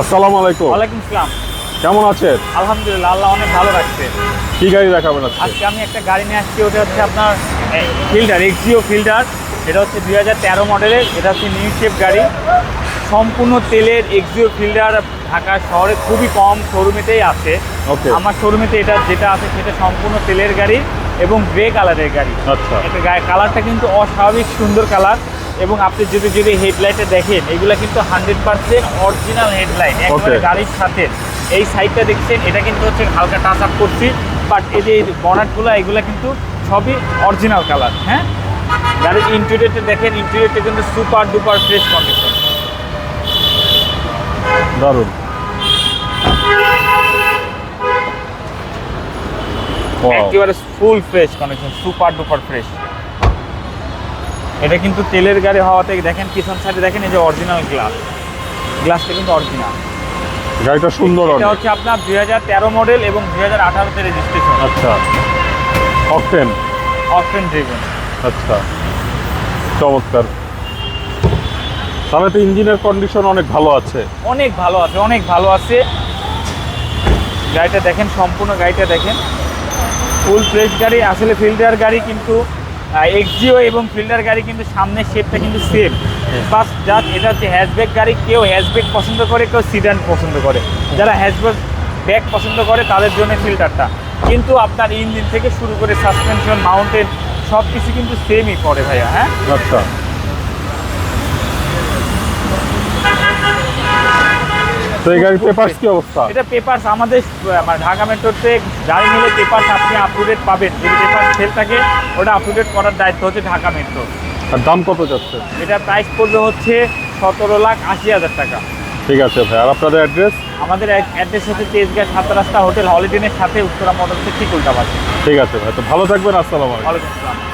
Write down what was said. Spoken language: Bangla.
আসসালামু আলাইকুম। ওয়ালাইকুম আসসালাম কেমন আছেন? আলহামদুলিল্লাহ আল্লাহ অনেক ভালো রাখছে। কি গাড়ি দেখাবেন আজকে? আজকে আমি একটা গাড়ি নিয়ে আসছি ওটা হচ্ছে আপনার ফিল্ডার এক্সিও ফিল্ডার। এটা হচ্ছে দুই হাজার তেরো মডেলের এটা হচ্ছে নিউ শেপ গাড়ি। সম্পূর্ণ তেলের এক্সিও ফিল্ডার ঢাকা শহরে খুবই কম শোরুমেতেই আছে. আমার শোরুমেতে এটা যেটা আছে সেটা সম্পূর্ণ তেলের গাড়ি এবং গ্রে কালারের গাড়ি। আচ্ছা। এটা গায়ে কালারটা কিন্তু অস্বাভাবিক সুন্দর কালার এবং আপনি যদি যদি হেডলাইটে দেখেন এগুলা কিন্তু হান্ড্রেড পার্সেন্ট অরিজিনাল হেডলাইট একবারে গাড়ির সাথে। এই সাইডটা দেখছেন এটা কিন্তু হচ্ছে হালকা টাচ আপ করছি বাট এই যে বনাটগুলো এগুলো কিন্তু সবই অরিজিনাল কালার হ্যাঁ? গাড়ির ইন্টেরিয়রটা দেখেন ইন্টেরিয়রটা কিন্তু সুপার ডুপার ফ্রেশ কন্ডিশন দারুণ। একেবারে full fresh condition super duper fresh এটা কিন্তু তেলের গাড়ি হওয়াতে দেখেন পিছন সাইডে দেখেন এই যে অরিজিনাল গ্লাস গ্লাসটা কিন্তু অরিজিনাল গাড়িটা সুন্দর এটা হচ্ছে আপনার দুই হাজার তেরো মডেল এবং দুই হাজার আঠারোতে রেজিস্ট্রেশন আচ্ছা। অকটেন অপশন ড্রিভেন আচ্ছা। চমৎকার। তাহলে তো ইঞ্জিনের কন্ডিশন অনেক ভালো আছে। অনেক ভালো আছে অনেক ভালো আছে। গাড়িটা দেখেন সম্পূর্ণ গাড়িটা দেখেন। ফুল ফ্রেশ গাড়ি আসলে ফিল্ডার গাড়ি কিন্তু এক্সিও এবং ফিল্ডার গাড়ি কিন্তু সামনের শেপটা কিন্তু সেম বাস জাস্ট এটা হচ্ছে হ্যাশব্যাক গাড়ি কেউ হ্যাশব্যাক পছন্দ করে কেউ সিডান পছন্দ করে। যারা হ্যাশব্যাক ব্যাগ পছন্দ করে তাদের জন্য ফিল্টারটা কিন্তু আপনার ইঞ্জিন থেকে শুরু করে সাসপেনশন মাউন্টেন সব কিছু কিন্তু সেমই পড়ে ভাইয়া হ্যাঁ? আচ্ছা। তো এই গাড়ির পেপার্স কি অবস্থা? এটা পেপারস আমাদের মানে ঢাকা মেট্রোতে গাড়ি নিলে পেপারস আপনি পাবেন। যদি সেল থাকে ওটা করার দায়িত্ব হচ্ছে ঢাকা মেট্রো। আর দাম কত যাচ্ছে? এটা প্রাইস পড়বে হচ্ছে সতেরো লাখ আশি হাজার টাকা। ঠিক আছে ভাই আর আপনাদের অ্যাড্রেস আমাদের অ্যাড্রেস হচ্ছে তেজগাঁ সাত রাস্তা হোটেল হলিডেনের সাথে উত্তরা ঠিক উল্টা ঠিক আছে ভাই তো ভালো থাকবেন আসসালামু আলাইকুম। ওয়ালাইকুম আসসালাম।